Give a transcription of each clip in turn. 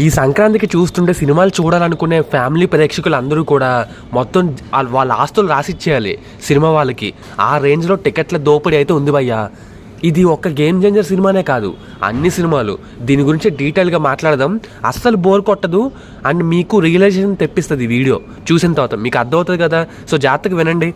ఈ సంక్రాంతికి చూస్తుంటే సినిమాలు చూడాలనుకునే ఫ్యామిలీ ప్రేక్షకులు అందరూ కూడా మొత్తం వాళ్ళ- ఆస్తులు రాసిచ్చేయాలి సినిమా వాళ్ళకి. ఆ రేంజ్లో టికెట్ల దోపిడీ అయితే ఉంది భయ్యా. ఇది ఒక్క గేమ్ చేంజర్ సినిమానే కాదు అన్ని సినిమాలు. దీని గురించి డీటెయిల్గా మాట్లాడదాం. అస్సలు బోర్ కొట్టదు అండ్ మీకు రియలైజేషన్ తెప్పిస్తుంది వీడియో. చూసిన తర్వాత మీకు అర్థమవుతుంది కదా. సో జాగ్రత్తగా వినండి.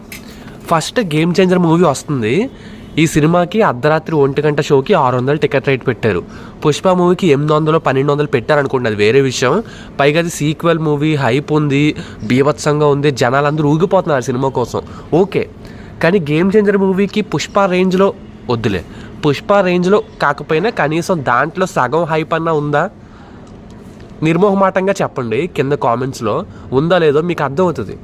ఫస్ట్ గేమ్ చేంజర్ మూవీ వస్తుంది. ఈ సినిమాకి అర్ధరాత్రి ఒంటి గంట షోకి ఆరు వందలు టికెట్ రేట్ పెట్టారు. పుష్ప మూవీకి ఎనిమిది వందలు పన్నెండు వందలు పెట్టారనుకోండి అది వేరే విషయం. పైగా అది సీక్వెల్ మూవీ హైప్ ఉంది బీభత్సంగా ఉంది జనాలు అందరూ ఊగిపోతున్నారు సినిమా కోసం. ఓకే కానీ గేమ్ చేంజర్ మూవీకి పుష్ప రేంజ్లో వద్దులే. పుష్ప రేంజ్లో కాకపోయినా కనీసం దాంట్లో సగం హైప్ అన్నా ఉందా? నిర్మోహమాటంగా చెప్పండి కింద కామెంట్స్లో ఉందా లేదో మీకు అర్థమవుతుంది.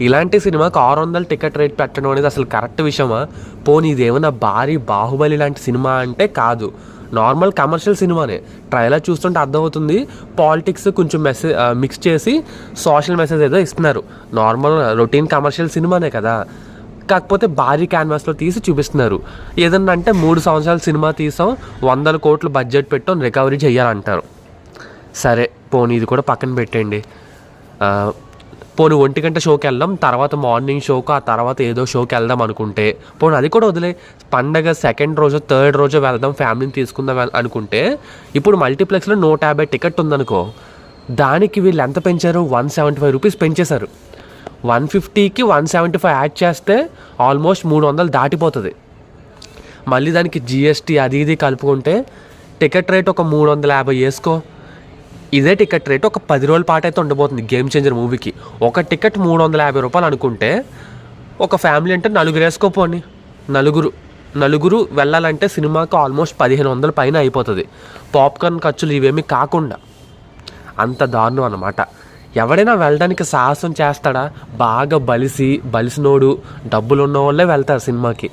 ఇలాంటి సినిమాకి ఆరు వందల టికెట్ రేట్ పెట్టడం అనేది అసలు కరెక్ట్ విషయమా? పోనీ ఇదేమన్నా భారీ బాహుబలి లాంటి సినిమా అంటే కాదు. నార్మల్ కమర్షియల్ సినిమానే. ట్రైలర్ చూస్తుంటే అర్థమవుతుంది. పాలిటిక్స్ కొంచెం మెసేజ్ మిక్స్ చేసి సోషల్ మెసేజ్ ఏదో ఇస్తున్నారు. నార్మల్ రొటీన్ కమర్షియల్ సినిమానే కదా. కాకపోతే భారీ క్యాన్వాస్లో తీసి చూపిస్తున్నారు. ఏదన్నా అంటే మూడు సంవత్సరాల సినిమా తీసాం వందల కోట్లు బడ్జెట్ పెట్టాం రికవరీ చేయాలంటారు సరే పోనీ ఇది కూడా పక్కన పెట్టండి పోను ఒంటి గంట షోకి వెళ్దాం తర్వాత మార్నింగ్ షోకు ఆ తర్వాత ఏదో షోకి వెళ్దాం అనుకుంటే పోను అది కూడా వదిలే. పండగ సెకండ్ రోజు థర్డ్ రోజు వెళ్దాం ఫ్యామిలీని తీసుకుందాం అనుకుంటే ఇప్పుడు మల్టీప్లెక్స్లో నూట యాభై టికెట్ ఉందనుకో దానికి వీళ్ళు ఎంత పెంచారు? వన్ సెవెంటీ ఫైవ్ రూపీస్ పెంచేశారు. వన్ ఫిఫ్టీకి వన్ సెవెంటీ ఫైవ్ యాడ్ చేస్తే ఆల్మోస్ట్ మూడు వందలు దాటిపోతుంది. మళ్ళీ దానికి జిఎస్టీ అది ఇది కలుపుకుంటే టికెట్ రేట్ ఒక మూడు వందల యాభై వేసుకో. ఇదే టికెట్ రేట్ ఒక పది రోజుల పాటు అయితే ఉండబోతుంది గేమ్ చేంజర్ మూవీకి ఒక టికెట్ మూడు వందల యాభై రూపాయలు అనుకుంటే ఒక ఫ్యామిలీ అంటే నలుగురు వేసుకోపోని నలుగురు నలుగురు వెళ్ళాలంటే సినిమాకి ఆల్మోస్ట్ పదిహేను వందల పైన అయిపోతుంది. పాప్కార్న్ ఖర్చులు ఇవేమీ కాకుండా. అంత దారుణం అన్నమాట. ఎవడైనా వెళ్ళడానికి సాహసం చేస్తాడా? బాగా బలిసి బలిసినోడు డబ్బులు ఉన్న వాళ్ళే వెళ్తారు సినిమాకి.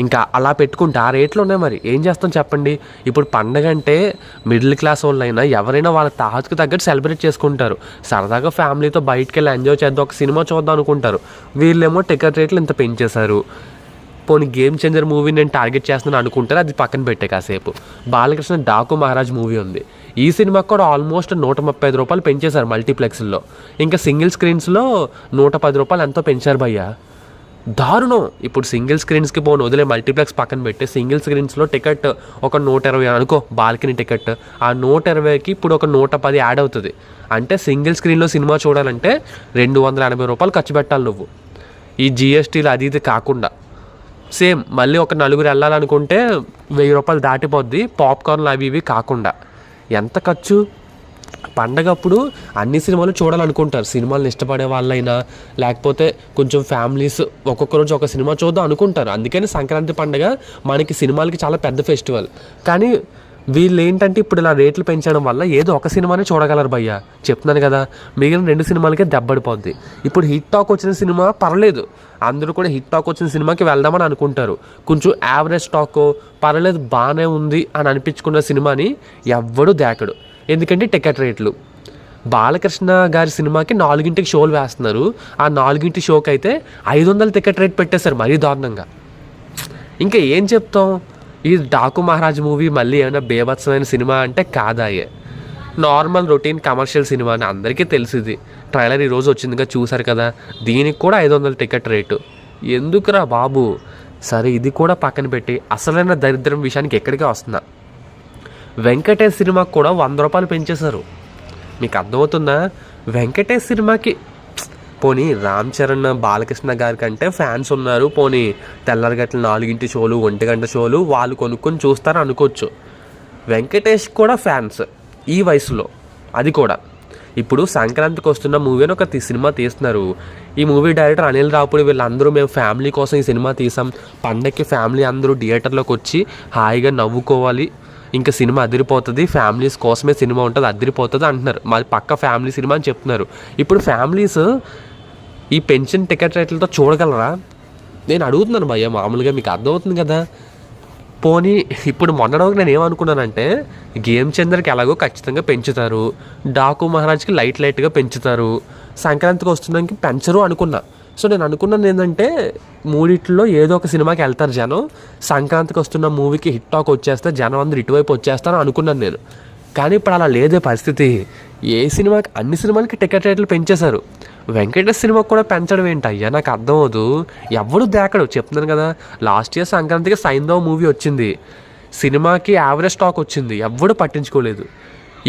ఇంకా అలా పెట్టుకుంటే ఆ రేట్లు ఉన్నాయి మరి. ఏం చేస్తాం చెప్పండి? ఇప్పుడు పండగ అంటే మిడిల్ క్లాస్ వాళ్ళైనా ఎవరైనా వాళ్ళ తాహతుకు తగ్గట్టు సెలబ్రేట్ చేసుకుంటారు. సరదాగా ఫ్యామిలీతో బయటకు వెళ్ళి ఎంజాయ్ చేద్దాం ఒక సినిమా చూద్దాం అనుకుంటారు. వీళ్ళేమో టికెట్ రేట్లు ఇంత పెంచేశారు. పోనీ గేమ్ చేంజర్ మూవీ నేను టార్గెట్ చేస్తున్నాను అనుకుంటారు అది పక్కన పెట్టే కాసేపు. బాలకృష్ణ డాకు మహారాజ్ మూవీ ఉంది. ఈ సినిమాకి కూడా ఆల్మోస్ట్ నూట ముప్పై ఐదు రూపాయలు పెంచేశారు మల్టీప్లెక్స్లో. ఇంకా సింగిల్ స్క్రీన్స్లో నూట పది రూపాయలు ఎంతో పెంచారు భయ్యా. దారుణం. ఇప్పుడు సింగిల్ స్క్రీన్స్కి పోను వదిలే మల్టీప్లెక్స్ పక్కన పెట్టి సింగిల్ స్క్రీన్స్లో టికెట్ ఒక నూట ఇరవై అనుకో బాల్కనీ టికెట్. ఆ నూట ఇరవైకి ఇప్పుడు ఒక నూట పది యాడ్ అవుతుంది. అంటే సింగిల్ స్క్రీన్లో సినిమా చూడాలంటే రెండు వందల ఎనభై రూపాయలు ఖర్చు పెట్టాలి నువ్వు. ఈ జిఎస్టీలు అది ఇది కాకుండా. సేమ్ మళ్ళీ ఒక నలుగురు వెళ్ళాలనుకుంటే వెయ్యి రూపాయలు దాటిపోద్ది పాప్కార్న్లు అవి ఇవి కాకుండా. ఎంత ఖర్చు? పండగప్పుడు అన్ని సినిమాలు చూడాలనుకుంటారు. సినిమాలను ఇష్టపడే వాళ్ళైనా లేకపోతే కొంచెం ఫ్యామిలీస్ ఒక్కొక్క రోజు ఒక సినిమా చూద్దాం అనుకుంటారు. అందుకని సంక్రాంతి పండగ మనకి సినిమాలకి చాలా పెద్ద ఫెస్టివల్. కానీ వీళ్ళు ఏంటంటే ఇప్పుడు ఇలా రేట్లు పెంచడం వల్ల ఏదో ఒక సినిమానే చూడగలరు భయ్య. చెప్తున్నాను కదా మిగిలిన రెండు సినిమాలకే దెబ్బడిపోద్ది. ఇప్పుడు హిట్ టాక్ వచ్చిన సినిమా పర్లేదు. అందరూ కూడా హిట్ టాక్ వచ్చిన సినిమాకి వెళ్దామని అనుకుంటారు. కొంచెం యావరేజ్ టాక్ పర్లేదు బాగానే ఉంది అని అనిపించుకున్న సినిమాని ఎవ్వడు దేకడు. ఎందుకంటే టికెట్ రేట్లు. బాలకృష్ణ గారి సినిమాకి నాలుగింటికి షోలు వేస్తున్నారు. ఆ నాలుగింటి షోకి అయితే ఐదు వందల టికెట్ రేట్ పెట్టేశారు మరీ దారుణంగా. ఇంకా ఏం చెప్తాం? ఈ డాకు మహారాజ్ మూవీ మళ్ళీ ఏమైనా బేభత్సమైన సినిమా అంటే కాదాయే. నార్మల్ రొటీన్ కమర్షియల్ సినిమా అని అందరికీ తెలిసింది. ట్రైలర్ ఈరోజు వచ్చిందిగా చూసారు కదా దీనికి కూడా ఐదు వందల టికెట్ రేటు. ఎందుకురా బాబు? సరే ఇది కూడా పక్కన పెట్టి అసలైన దరిద్రం విషయానికి ఎక్కడికే వస్తున్నా. వెంకటేష్ సినిమాకి కూడా వంద రూపాయలు పెంచేశారు. మీకు అర్థమవుతుందా? వెంకటేష్ సినిమాకి పోనీ రామ్ చరణ్ బాలకృష్ణ గారి కంటే ఫ్యాన్స్ ఉన్నారు. పోనీ తెల్లరగట్ల నాలుగింటి షోలు ఒంటి గంట షోలు వాళ్ళు కొనుక్కొని చూస్తారు అనుకోవచ్చు. వెంకటేష్ కూడా ఫ్యాన్స్ ఈ వయసులో అది కూడా. ఇప్పుడు సంక్రాంతికి వస్తున్న మూవీ అని ఒక సినిమా తీస్తున్నారు. ఈ మూవీ డైరెక్టర్ అనిల్ రాపుడి వీళ్ళందరూ మేము ఫ్యామిలీ కోసం ఈ సినిమా తీసాం. పండక్కి ఫ్యామిలీ అందరూ థియేటర్లోకి వచ్చి హాయిగా నవ్వుకోవాలి. ఇంకా సినిమా అదిరిపోతుంది ఫ్యామిలీస్ కోసమే సినిమా ఉంటుంది అదిరిపోతుంది అంటున్నారు. మాది పక్క ఫ్యామిలీ సినిమా అని చెప్తున్నారు. ఇప్పుడు ఫ్యామిలీస్ ఈ పెన్షన్ టికెట్ రేట్లతో చూడగలరా? నేను అడుగుతున్నాను భయ్య మామూలుగా మీకు అర్థమవుతుంది కదా. పోనీ ఇప్పుడు మొన్నటి నేను ఏమనుకున్నానంటే గేమ్ చందర్కి ఎలాగో ఖచ్చితంగా పెంచుతారు. డాకు మహారాజ్కి లైట్ లైట్గా పెంచుతారు. సంక్రాంతికి వస్తున్నానికి పెంచరు అనుకున్నా. సో నేను అనుకున్నాను ఏంటంటే మూడిట్లో ఏదో ఒక సినిమాకి వెళ్తారు జనం. సంక్రాంతికి వస్తున్న మూవీకి హిట్ టాక్ వచ్చేస్తే జనం అందరు ఇటువైపు వచ్చేస్తారని అనుకున్నాను నేను. కానీ ఇప్పుడు అలా లేదే పరిస్థితి. ఏ సినిమాకి అన్ని సినిమాలకి టికెట్ రేట్లు పెంచేశారు. వెంకటేష్ సినిమాకి కూడా పెంచడం ఏంటి? అయ్యా నాకు అర్థం అవ్వదు. ఎవడు దేకడు? చెప్తున్నాను కదా. లాస్ట్ ఇయర్ సంక్రాంతికి సైందవ్ మూవీ వచ్చింది. సినిమాకి యావరేజ్ స్టాక్ వచ్చింది. ఎవడు పట్టించుకోలేదు.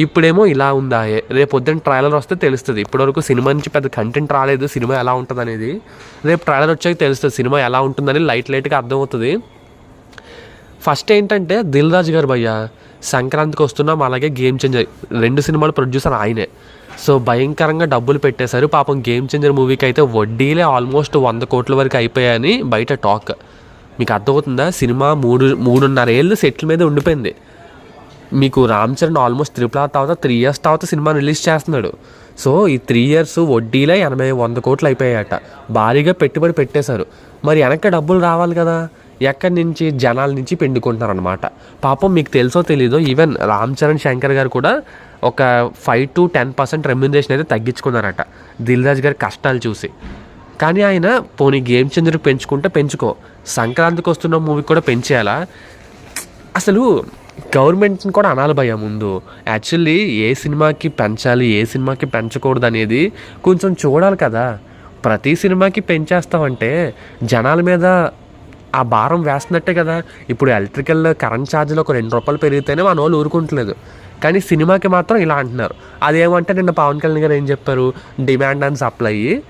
ఇప్పుడేమో ఇలా ఉందాయే. రేపు పొద్దున్న ట్రైలర్ వస్తే తెలుస్తుంది. ఇప్పటివరకు సినిమా నుంచి పెద్ద కంటెంట్ రాలేదు. సినిమా ఎలా ఉంటుంది అనేది రేపు ట్రైలర్ వచ్చాక తెలుస్తుంది సినిమా ఎలా ఉంటుందని లైట్ లైట్గా అర్థమవుతుంది. ఫస్ట్ ఏంటంటే దిల్ రాజు గారు భయ్య సంక్రాంతికి వస్తున్నాం అలాగే గేమ్ చేంజర్ రెండు సినిమాలు ప్రొడ్యూసర్ ఆయనే. సో భయంకరంగా డబ్బులు పెట్టేశారు. పాపం గేమ్ చేంజర్ మూవీకి అయితే వడ్డీలే ఆల్మోస్ట్ వంద కోట్ల వరకు అయిపోయాయని బయట టాక్ మీకు అర్థమవుతుందా? సినిమా మూడు మూడున్నర ఏళ్ళు సెటిల్ మీద ఉండిపోయింది. మీకు Ram Charan almost triple R తర్వాత త్రీ ఇయర్స్ తర్వాత సినిమా రిలీజ్ చేస్తున్నాడు. సో ఈ త్రీ ఇయర్స్ వడ్డీలే ఎనభై వంద కోట్లు అయిపోయాయట. భారీగా పెట్టుబడి పెట్టేశారు. మరి వెనక డబ్బులు రావాలి కదా? ఎక్కడి నుంచి? జనాల నుంచి పెండుకుంటున్నారనమాట పాపం మీకు తెలుసో తెలీదో ఈవెన్ రామ్ చరణ్ శంకర్ గారు కూడా ఒక five to ten percent remuneration అయితే తగ్గించుకున్నారట. దిల్రాజ్ గారి కష్టాలు చూసి. కానీ ఆయన పోనీ గేమ్ చేంజర్ పెంచుకుంటే పెంచుకో. సంక్రాంతికి వస్తున్న మూవీ కూడా పెంచేయాలా? అసలు గవర్నమెంట్ని కూడా అనాలి భయ ముందు. యాక్చువల్లీ ఏ సినిమాకి పెంచాలి ఏ సినిమాకి పెంచకూడదు అనేది కొంచెం చూడాలి కదా. ప్రతి సినిమాకి పెంచేస్తామంటే జనాల మీద ఆ భారం వేస్తున్నట్టే కదా. ఇప్పుడు ఎలక్ట్రికల్ కరెంట్ ఛార్జీలు ఒక రెండు రూపాయలు పెరిగితేనే మన వాళ్ళు ఊరుకుంటలేదు. కానీ సినిమాకి మాత్రం ఇలా అంటున్నారు. అదేమంటే నిన్న పవన్ కళ్యాణ్ గారు ఏం చెప్పారు? Demand and supply.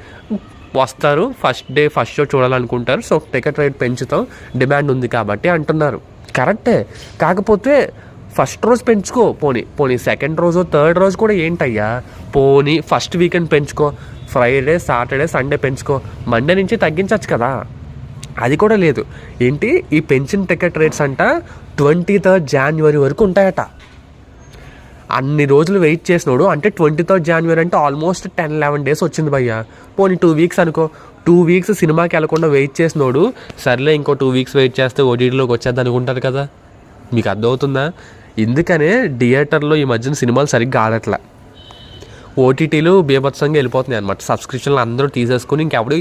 వస్తారు ఫస్ట్ డే ఫస్ట్ షో చూడాలనుకుంటారు. సో టికెట్ రేట్ పెంచుతాం. డిమాండ్ ఉంది కాబట్టి అంటున్నారు. కరెక్టే. కాకపోతే ఫస్ట్ రోజు పెంచుకో. పోనీ పోనీ సెకండ్ రోజు థర్డ్ రోజు కూడా ఏంటయ్యా? పోనీ ఫస్ట్ వీకెండ్ పెంచుకో. ఫ్రైడే సాటర్డే సండే పెంచుకో. మండే నుంచి తగ్గించవచ్చు కదా. అది కూడా లేదు. ఏంటి? ఈ పెంచిన టికెట్ రేట్స్ అంట ట్వంటీ థర్డ్ జాన్వరి వరకు ఉంటాయట. అన్ని రోజులు వెయిట్ చేసినోడు. అంటే ట్వంటీ థర్డ్ జనవరి అంటే ఆల్మోస్ట్ టెన్ లెవెన్ డేస్ వచ్చింది భయ్య. పోనీ టూ వీక్స్ అనుకో. టూ వీక్స్ సినిమాకి వెళ్ళకుండా వెయిట్ చేసినోడు. సర్లే ఇంకో టూ వీక్స్ వెయిట్ చేస్తే ఓటీటీలోకి వచ్చేది అనుకుంటారు కదా. మీకు అర్థమవుతుందా? ఎందుకనే థియేటర్లో ఈ మధ్యన సినిమాలు సరిగ్గా ఆడట్లా. ఓటీటీలు బీభత్సంగా వెళ్ళిపోతున్నాయి అనమాట సబ్స్క్రిప్షన్లు అందరూ తీసేసుకుని ఇంకెవడు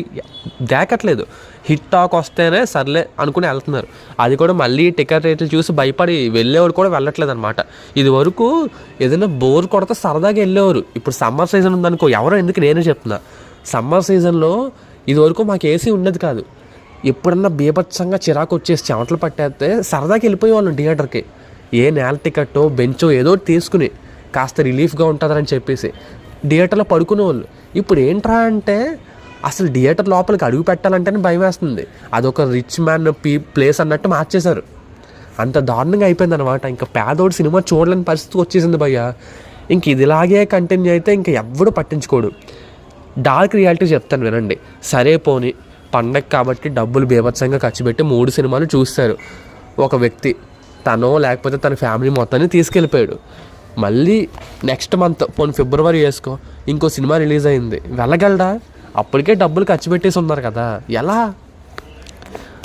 దేకట్లేదు. హిట్ టాక్ వస్తేనే సర్లే అనుకుని వెళ్తున్నారు. అది కూడా మళ్ళీ టికెట్ రేట్లు చూసి భయపడి వెళ్ళేవారు కూడా వెళ్ళట్లేదు అనమాట ఇది వరకు ఏదైనా బోర్ కొడితే సరదాగా వెళ్ళేవారు. ఇప్పుడు సమ్మర్ సీజన్ ఉందనుకో ఎవరో ఎందుకు నేనే చెప్తున్నా. సమ్మర్ సీజన్లో ఇది వరకు మాకు ఏసీ ఉండదు కాదు. ఎప్పుడన్నా బీభత్సంగా చిరాకు వచ్చేసి చెమటలు పట్టేస్తే సరదాకి వెళ్ళిపోయేవాళ్ళం థియేటర్కి. ఏ నేల టికెట్టో బెంచో ఏదో ఒకటి తీసుకుని కాస్త రిలీఫ్గా ఉంటుందని చెప్పేసి. థియేటర్లో పడుకునేవాళ్ళు. ఇప్పుడు ఏంట్రా అంటే అసలు థియేటర్ లోపలికి అడుగు పెట్టాలంటేనే భయం వేస్తుంది. అదొక రిచ్ మ్యాన్ పీ ప్లేస్ అన్నట్టు మార్చేశారు. అంత దారుణంగా అయిపోయింది అనమాట ఇంకా పేదోడు సినిమా చూడలేని పరిస్థితి వచ్చేసింది భయ్య. ఇంక ఇదిలాగే కంటిన్యూ అయితే ఇంకా ఎవ్వడు పట్టించుకోడు. డార్క్ రియాలిటీ చెప్తాను వినండి. సరే పోని పండగ కాబట్టి డబ్బులు బీభత్సంగా ఖర్చు పెట్టి మూడు సినిమాలు చూస్తారు. ఒక వ్యక్తి తనో లేకపోతే తన ఫ్యామిలీ మొత్తాన్ని తీసుకెళ్ళిపోయాడు. మళ్ళీ నెక్స్ట్ మంత్ పోనీ ఫిబ్రవరి వేసుకో ఇంకో సినిమా రిలీజ్ అయింది. వెళ్ళగలడా? అప్పటికే డబ్బులు ఖర్చు పెట్టేసి ఉన్నారు కదా. ఎలా?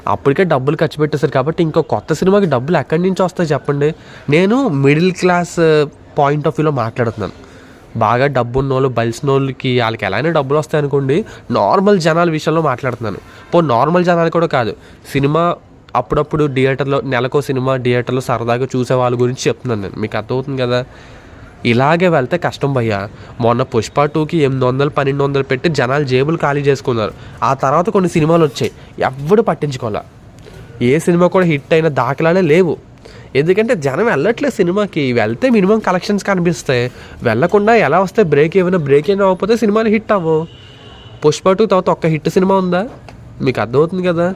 అప్పటికే డబ్బులు ఖర్చు పెట్టేశారు కాబట్టి ఇంకో కొత్త సినిమాకి డబ్బులు ఎక్కడి నుంచి వస్తాయి చెప్పండి. నేను మిడిల్ క్లాస్ పాయింట్ ఆఫ్ వ్యూలో మాట్లాడుతున్నాను. బాగా డబ్బు ఉన్నోళ్ళు బలిసిన వాళ్ళకి వాళ్ళకి ఎలా అయినా డబ్బులు వస్తాయి అనుకోండి నార్మల్ జనాల విషయంలో మాట్లాడుతున్నాను. పో నార్మల్ జనాలు కూడా కాదు. సినిమా అప్పుడప్పుడు థియేటర్లో నెలకో సినిమా థియేటర్లో సరదాగా చూసే వాళ్ళ గురించి చెప్తున్నాను నేను. మీకు అర్థమవుతుంది కదా? ఇలాగే వెళ్తే కష్టం భయ్యా. మొన్న పుష్ప టూకి ఎనిమిది వందలు పన్నెండు వందలు పెట్టి జనాలు జేబులు ఖాళీ చేసుకున్నారు. ఆ తర్వాత కొన్ని సినిమాలు వచ్చాయి. ఎవ్వడు పట్టించుకోవాలా ఏ సినిమా కూడా హిట్ అయిన దాఖలానే లేవు. ఎందుకంటే జనం వెళ్ళట్లేదు సినిమాకి. వెళ్తే మినిమం కలెక్షన్స్ కనిపిస్తాయి వెళ్ళకుండా ఎలా వస్తే బ్రేక్ ఏమైనా బ్రేక్ అయినా అవ్వకపోతే సినిమాలు హిట్ అవ్వవు. పుష్ప టూ తర్వాత ఒక్క హిట్ సినిమా ఉందా? మీకు అర్థమవుతుంది కదా?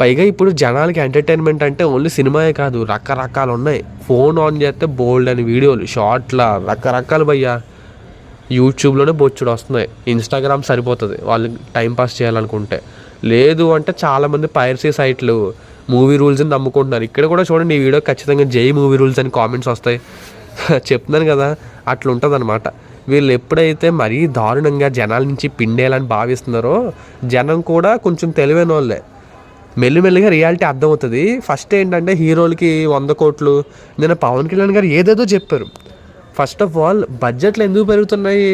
పైగా ఇప్పుడు జనాలకి ఎంటర్టైన్మెంట్ అంటే ఓన్లీ సినిమాయే కాదు రకరకాలు ఉన్నాయి ఫోన్ ఆన్ చేస్తే బోల్డ్ అని వీడియోలు షార్ట్ల రకరకాలు భయ్యా. యూట్యూబ్లోనే బొచ్చుడు వస్తున్నాయి. ఇన్స్టాగ్రామ్ సరిపోతుంది వాళ్ళు టైంపాస్ చేయాలనుకుంటే. లేదు అంటే చాలామంది పైరసీ సైట్లు మూవీ రూల్స్ని నమ్ముకుంటున్నారు. ఇక్కడ కూడా చూడండి ఈ వీడియో ఖచ్చితంగా జై మూవీ రూల్స్ అని కామెంట్స్ వస్తాయి. చెప్తున్నాను కదా అట్లా ఉంటుంది వీళ్ళు ఎప్పుడైతే మరీ దారుణంగా జనాల నుంచి పిండేయాలని భావిస్తున్నారో జనం కూడా కొంచెం తెలివైన వాళ్ళే మెల్లిమెల్లిగా రియాలిటీ అర్థమవుతుంది. ఫస్ట్ ఏంటంటే హీరోలకి వంద కోట్లు. నిన్న పవన్ కళ్యాణ్ గారు ఏదేదో చెప్పారు. ఫస్ట్ ఆఫ్ ఆల్ బడ్జెట్లు ఎందుకు పెరుగుతున్నాయి?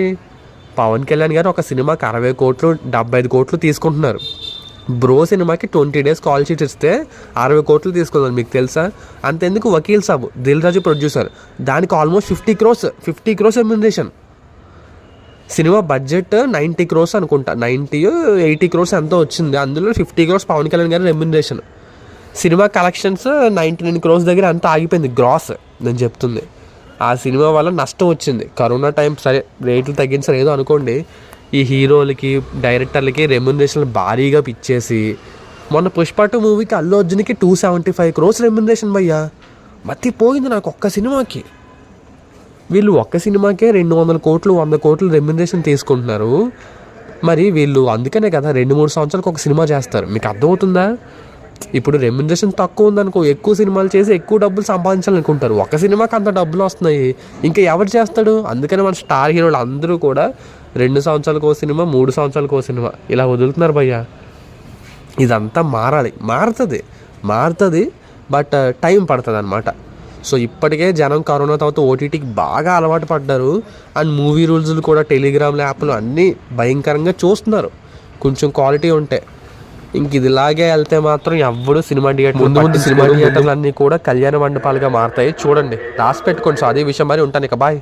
పవన్ కళ్యాణ్ గారు ఒక సినిమాకి అరవై కోట్లు డెబ్బై ఐదు కోట్లు తీసుకుంటున్నారు. బ్రో సినిమాకి ట్వంటీ డేస్ కాల్ షీట్ ఇస్తే అరవై కోట్లు తీసుకుందాం మీకు తెలుసా? అంతెందుకు వకీల్ సాబ్ దిల్ రాజు ప్రొడ్యూసర్ దానికి almost fifty crores fifty crores remuneration cinema budget ninety crores అనుకుంటా. నైంటీ ఎయిటీ క్రోస్ ఎంతో వచ్చింది. అందులో ఫిఫ్టీ క్రోస్ పవన్ కళ్యాణ్ గారి రెమ్యునరేషన్ సినిమా కలెక్షన్స్ నైంటీ నైన్ క్రోస్ దగ్గర అంతా ఆగిపోయింది. గ్రాస్ నేను చెప్తుంది. ఆ సినిమా వల్ల నష్టం వచ్చింది. కరోనా టైం సరే రేట్లు తగ్గించారు. ఏదో అనుకోండి. ఈ హీరోలకి డైరెక్టర్లకి రెమ్యునరేషన్లు భారీగా పిచ్చేసి మొన్న పుష్ప టూ మూవీకి అల్లు అర్జున్కి two seventy five crores remuneration భయ్యా. మతి పోయింది నాకు ఒక్క సినిమాకి. వీళ్ళు ఒక్క సినిమాకే రెండు వందల కోట్లు వంద కోట్లు రెమ్యునరేషన్ తీసుకుంటున్నారు. మరి వీళ్ళు అందుకనే కదా రెండు మూడు సంవత్సరాలకు ఒక సినిమా చేస్తారు. మీకు అర్థమవుతుందా? ఇప్పుడు రెమ్యునరేషన్ తక్కువ ఉందనుకో ఎక్కువ సినిమాలు చేసి ఎక్కువ డబ్బులు సంపాదించాలనుకుంటారు. ఒక సినిమాకి అంత డబ్బులు వస్తున్నాయి. ఇంకా ఎవరు చేస్తాడు? అందుకని మన స్టార్ హీరోలు అందరూ కూడా రెండు సంవత్సరాలకు ఒక సినిమా మూడు సంవత్సరాలకు ఒక సినిమా. ఇలా వదులుతున్నారు భయ్యా. ఇదంతా మారాలి. మారుతుంది. మారుతుంది. బట్ టైం పడుతుంది అనమాట సో ఇప్పటికే జనం కరోనా తర్వాత ఓటీటీకి బాగా అలవాటు పడ్డారు. అండ్ మూవీ రూల్స్లు కూడా టెలిగ్రామ్ యాప్లు అన్నీ భయంకరంగా చూస్తున్నారు. కొంచెం క్వాలిటీ ఉంటే. ఇంక ఇది ఇలాగే వెళ్తే మాత్రం ఎవ్వడు సినిమా థియేటర్ ముందు ముందు సినిమా థియేటర్లు అన్నీ కూడా కళ్యాణ మండపాలుగా మారుతాయి. చూడండి రాసి పెట్టుకోండి సో అదే విషయం మరి ఉంటాను ఇక. బాయ్.